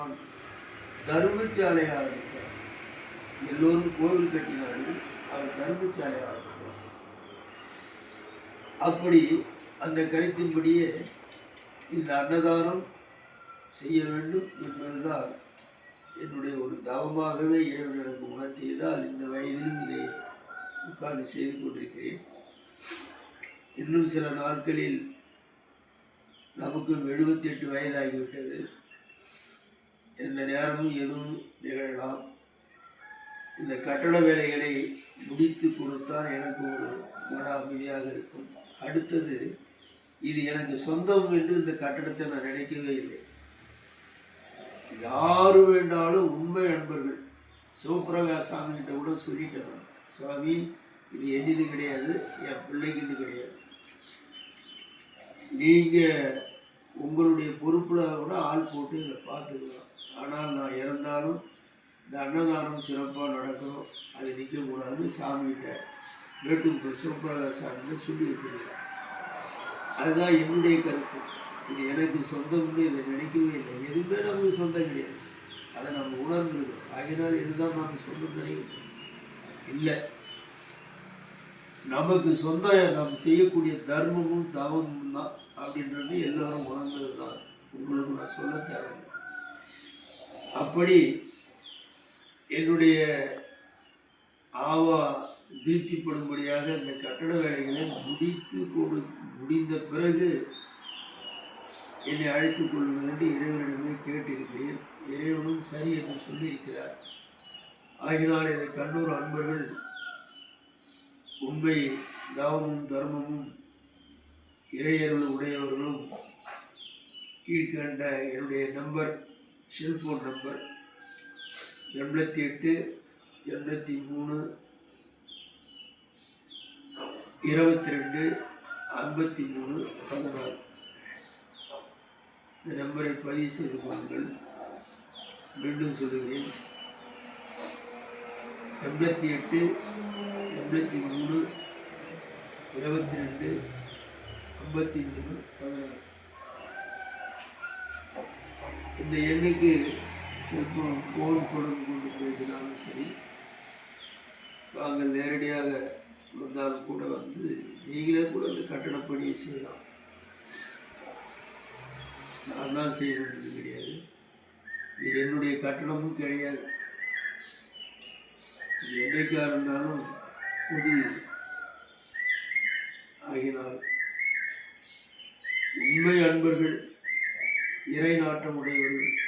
தான். தர்மசாலை ஆரம்பித்தார் எல்லோரும் கோவில் கட்டினார்கள் அவர் தர்மசாலையாக ஆரம்பித்தார் அப்படி அந்த கருத்தின்படியே இந்த அன்னதானம் செய்ய வேண்டும் என்பதுதான் என்னுடைய ஒரு தவமாகவே இறைவன் எனக்கு உணர்த்தியதால் இந்த வயதிலும் இதை உட்கார்ந்து செய்து கொண்டிருக்கிறேன். இன்னும் சில நாட்களில் நமக்கும் எழுபத்தி எட்டு வயதாகிவிட்டது. எந்த நேரமும் எதுவும் நிகழலாம். இந்த கட்டட வேலைகளை முடித்து கொடுத்தால் எனக்கு ஒரு மன அமைதியாக இருக்கும். அடுத்தது இது எனக்கு சொந்தம் என்று இந்த கட்டடத்தை நான் நினைக்கவே இல்லை. யாரு வேண்டாலும் உண்மை அன்பர்கள் சிவபிரகாஷ் கிட்ட கூட சொல்லிட்டேன் சுவாமி இது என்னது கிடையாது என் பிள்ளைக்கு கிடையாது. நீங்கள் உங்களுடைய பொறுப்பில் கூட ஆள் போட்டு இதை பார்த்துக்கலாம். ஆனால் நான் இறந்தாலும் இந்த அன்னதானம் சிறப்பாக நடக்கணும். அது நிற்கக்கூடாதுன்னு சாமிகிட்ட வேட்டுக்கு சிவபிரகாஷ் சொல்லி வச்சிருக்கேன். அதுதான் என்னுடைய கருத்து. இது எனக்கு சொந்தம்னு இதை நினைக்கவே இல்லை. எதுவுமே நமக்கு சொந்தம் கிடையாது. அதை நம்ம உணர்ந்துருக்கோம். ஆகினால் இதுதான் நமக்கு சொந்தம் நினைக்கிறோம் இல்லை. நமக்கு சொந்தம் நாம் செய்யக்கூடிய தர்மமும் தவமும் தான் அப்படின்றது எல்லோரும் உணர்ந்தது தான் உங்களுக்கு நான் சொல்ல தேவை அப்படி என்னுடைய ஆவா திருப்திப்படும்படியாக இந்த கட்டட வேலைகளை முடித்து கொடு முடிந்த பிறகு என்னை அழைத்துக் கொள்ளுங்கள் என்று இறைவனிடமே கேட்டிருக்கிறேன். இறைவனும் சரி என்று சொல்லியிருக்கிறார். ஆகினால் இதை கண்ணூர் அன்பர்கள் உண்மை தவமும் தர்மமும் இறையருள் உடையவர்களும் கீழ்கண்ட என்னுடைய நம்பர் செல்ஃபோன் நம்பர் எண்பத்தி எட்டு எண்பத்தி மூணு இருபத்தி ரெண்டு ஐம்பத்தி மூணு பதினாறு. இந்த நம்பரை பதிவு செய்து கொள்ளுங்கள். மீண்டும் சொல்லுகிறேன். எண்பத்தி எட்டு எண்பத்தி மூணு இருபத்தி ரெண்டு ஐம்பத்தி மூணு பதினாறு. இந்த எண்ணுக்கு சிற்பம் ஃபோன் தொடர்பு கொண்டு பேசினாலும் சரி நாங்கள் நேரடியாக வந்தாலும் கூட வந்து நீங்களே கூட இந்த கட்டடப்பணியை செய்யலாம். நான் தான் செய்யணுன்றது கிடையாது. இது என்னுடைய கட்டணமும் கிடையாது. இது என்றைக்காக இருந்தாலும் புது ஆகினால் உண்மை அன்பர்கள் இறை நாட்டம் உடையவர்கள்